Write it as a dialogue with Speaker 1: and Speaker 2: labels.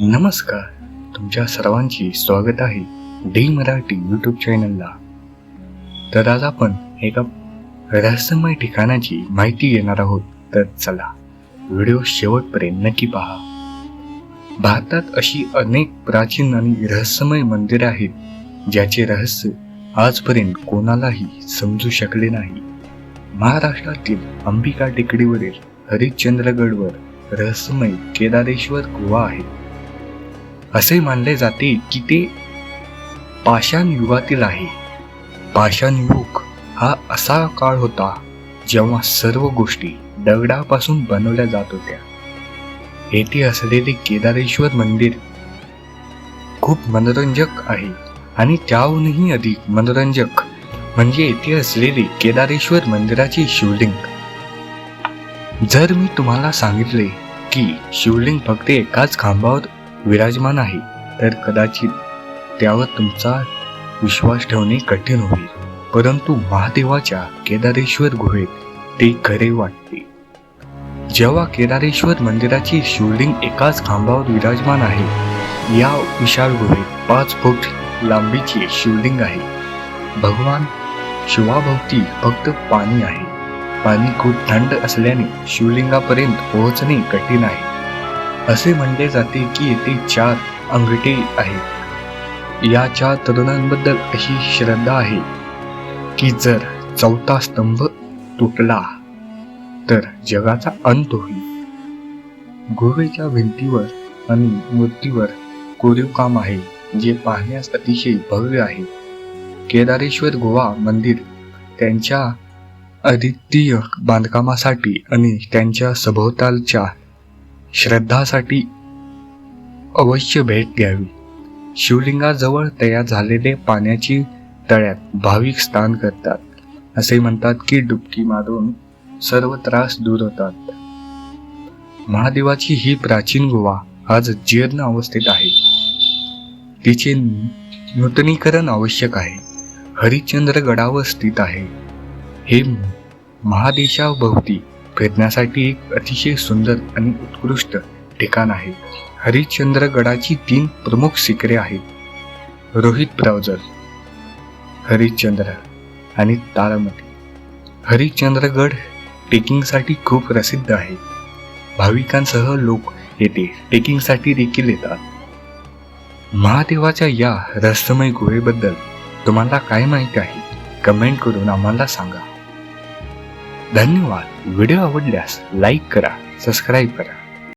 Speaker 1: नमस्कार. तुमच्या सर्वांचे स्वागत आहे डी मराठी यूट्यूब चॅनलला तर आज आपण एका रहस्यमय ठिकाणाची माहिती घेणार आहोत. तर चला व्हिडिओ शेवटपर्यंत नक्की पहा. भारतात अशी अनेक प्राचीन आणि रहस्यमय मंदिरे आहेत ज्याचे रहस्य आजपर्यंत कोणालाही समजू शकले नाही. महाराष्ट्रातील अंबिका टेकडीवरील हरिश्चंद्रगडवर रहस्यमय केदारेश्वर गुहा आहे. असे मानले जाते की ते पाषाण युगातील आहे. पाषाण युग हा असा काळ होता जेव्हा सर्व गोष्टी दगडापासून बनवल्या जात होत्या. येथे असलेले केदारेश्वर मंदिर खूप मनोरंजक आहे आणि त्याहूनही अधिक मनोरंजक म्हणजे येथे असलेले केदारेश्वर मंदिराचे शिवलिंग. जर मी तुम्हाला सांगितले की शिवलिंग फक्त एकाच खांबावर विराजमान आहे. तर कदाचित त्यावर तुमचा विश्वास ठेवणे कठीण होईल. परंतु महादेवाच्या केदारेश्वर गुहेत ते खरे वाटते. जेव्हा केदारेश्वर मंदिराची शिवलिंग एकाच खांबावर विराजमान आहे या विशाल गुहेत पाच फूट लांबीचे शिवलिंग आहे. भगवान शिवाभोवती फक्त पाणी आहे. पाणी खूप थंड असल्याने शिवलिंगापर्यंत पोहोचणे कठीण आहे. असे म्हणले जाते की येथे चार अंगठे आहेत या चार तरुणांबद्दल अशी श्रद्धा आहे की जर चौथा स्तंभ तुटला तर जगाचा अंत होईल. गुहेच्या भिंतीवर आणि मूर्तीवर कोरीव काम आहे जे पाहण्यास अतिशय भव्य आहे. केदारेश्वर गोवा मंदिर त्यांच्या अद्वितीय बांधकामासाठी आणि त्यांच्या सभोवतालच्या श्रद्धासाठी अवश्य भेट घ्यावी. शिवलिंगाजवळ तयार झालेले पाण्याची तळ्यात भाविक स्नान करतात. असे म्हणतात की डुबकी मारून सर्व त्रास दूर होतात. महादेवाची ही प्राचीन गुहा आज जीर्ण अवस्थेत आहे. तिचे नूतनीकरण आवश्यक आहे. हरिश्चंद्र गडावर स्थित आहे. हे महादेशाभोवती फिरण्यासाठी एक अतिशय सुंदर आणि उत्कृष्ट ठिकाण आहे. हरिश्चंद्रगडाची तीन प्रमुख शिखरे आहेत. रोहित ब्राउझर हरिश्चंद्र आणि तारामती. हरिश्चंद्रगड ट्रेकिंगसाठी खूप प्रसिद्ध आहे. भाविकांसह लोक येथे ट्रेकिंगसाठी देखील येतात. महादेवाच्या या रहस्यमय गुहेबद्दल तुम्हाला काय माहिती आहे? कमेंट करून आम्हाला सांगा. धन्यवाद. व्हिडिओ आवडल्यास लाईक करा सबस्क्राईब करा.